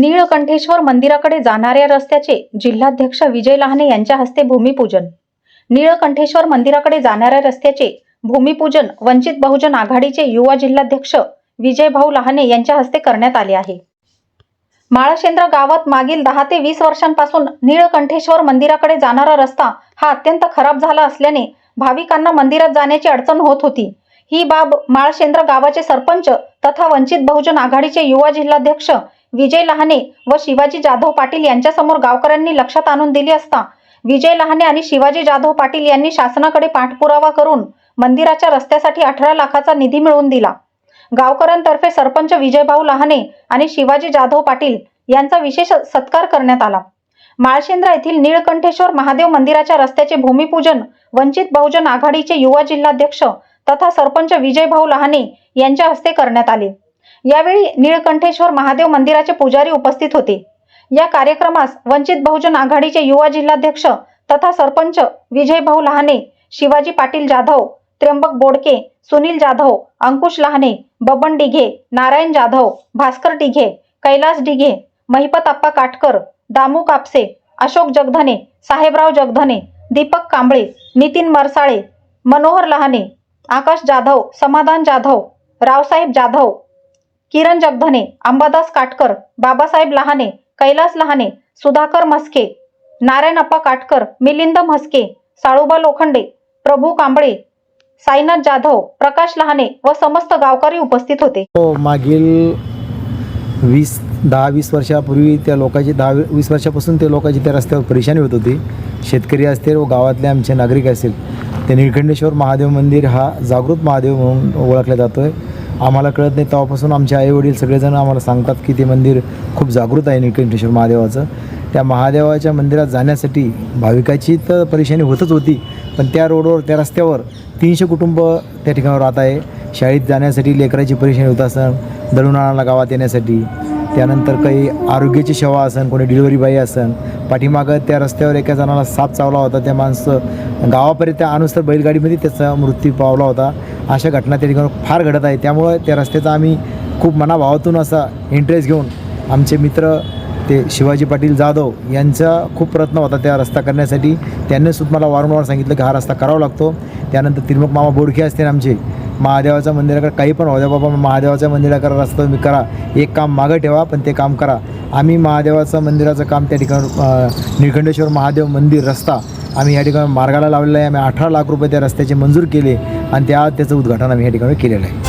नीळकंठेश्वर मंदिराकडे जाणाऱ्या रस्त्याचे जिल्हाध्यक्ष विजय लहाने यांच्या हस्ते भूमिपूजन. नीळकंठेश्वर मंदिराकडे जाणाऱ्या रस्त्याचे भूमिपूजन वंचित बहुजन आघाडीचे युवा जिल्हाध्यक्ष विजय भाऊ लहाने यांच्या हस्ते करण्यात आले आहे. माळशेंद्र गावात मागील दहा ते वीस वर्षांपासून नीळकंठेश्वर मंदिराकडे जाणारा रस्ता हा अत्यंत खराब झाला असल्याने भाविकांना मंदिरात जाण्याची अडचण होत होती. ही बाब माळशेंद्र गावाचे सरपंच तथा वंचित बहुजन आघाडीचे युवा जिल्हाध्यक्ष विजय लहाने व शिवाजी जाधव पाटील यांच्यासमोर गावकऱ्यांनी लक्षात आणून दिली असता विजय लहाने आणि शिवाजी जाधव पाटील यांनी शासनाकडे पाठपुरावा करून मंदिराच्या रस्त्यासाठी अठरा लाखाचा निधी मिळवून दिला. गावकऱ्यांतर्फे सरपंच विजयभाऊ लहाने आणि शिवाजी जाधव पाटील यांचा विशेष सत्कार करण्यात आला. माळशेंद्र येथील निळकंठेश्वर महादेव मंदिराच्या रस्त्याचे भूमिपूजन वंचित बहुजन आघाडीचे युवा जिल्हाध्यक्ष तथा सरपंच विजयभाऊ लहाने यांच्या हस्ते करण्यात आले. यावेळी निळकंठेश्वर महादेव मंदिराचे पुजारी उपस्थित होते. या कार्यक्रमास वंचित बहुजन आघाडीचे युवा जिल्हाध्यक्ष तथा सरपंच विजयभाऊ लहाने शिवाजी पाटील जाधव त्र्यंबक बोडके सुनील जाधव अंकुश लहाने बबन डिघे नारायण जाधव भास्कर डिघे कैलास डिघे महिपत आप्पा काटकर दामू कापसे अशोक जगधने साहेबराव जगधने दीपक कांबळे नितीन मरसाळे मनोहर लहाने आकाश जाधव समाधान जाधव रावसाहेब जाधव किरण जगधने अंबादास काटकर बाबासाहेब लहाने कैलास लहाने सुधाकर म्हस्के नारायणप्पा काटकर मिलिंद म्हस्के साळुबा लोखंडे प्रभू कांबळे साईनाथ जाधव प्रकाश लहाने व समस्त गावकरी उपस्थित होते. हो, मागील वीस दहा वीस वर्षापूर्वी त्या लोकांची दहा वीस वर्षापासून ते लोकांची त्या रस्त्यावर परेशानी होत होती. शेतकरी असतील व गावातले आमचे नागरिक असतील ते निळखंडेश्वर महादेव मंदिर हा जागृत महादेव म्हणून ओळखला जातो आहे आम्हाला कळत नाही तेव्हापासून आमचे आईवडील सगळेजण आम्हाला सांगतात की ते मंदिर खूप जागृत आहे निळकंठेश्वर महादेवाचं. त्या महादेवाच्या मंदिरात जाण्यासाठी भाविकाची तर परेशानी होतच होती पण त्या रोडवर त्या रस्त्यावर तीनशे कुटुंब त्या ठिकाणावर राहत आहे. शाळेत जाण्यासाठी लेकराची परेशानी होत असन दळून गावात येण्यासाठी. त्यानंतर काही आरोग्याची सेवा असन कोणी डिलिव्हरी बाई असन. पाठीमागं त्या रस्त्यावर एका जणाला साप चावला होता. त्या माणसं गावापर्यंत आणूस तर बैलगाडीमध्ये त्याचा मृत्यू पावला होता. अशा घटना त्या ठिकाणी फार घडत आहे. त्यामुळं त्या रस्त्याचा आम्ही खूप मनाभावातून असा इंटरेस्ट घेऊन आमचे मित्र ते शिवाजी पाटील जाधव यांचा खूप प्रयत्न होता त्या रस्ता करण्यासाठी. त्यांनी सुद्धा मला वारंवार सांगितलं की हा रस्ता करावा लागतो. त्यानंतर तिरमुख मामा बोडखे असतील आमचे. महादेवाच्या मंदिराकडे काही पण होत्या बाबा महादेवाच्या मंदिराकडे रस्ता तुम्ही करा. एक काम मागं ठेवा पण ते काम करा. आम्ही महादेवाचं मंदिराचं काम त्या ठिकाणी निळकंठेश्वर महादेव मंदिर रस्ता आम्ही या ठिकाणी मार्गाला लावलेला आहे. आम्ही अठरा लाख रुपये त्या रस्त्याचे मंजूर केले आणि त्या त्याचं उद्घाटन आम्ही या ठिकाणी केलेलं आहे.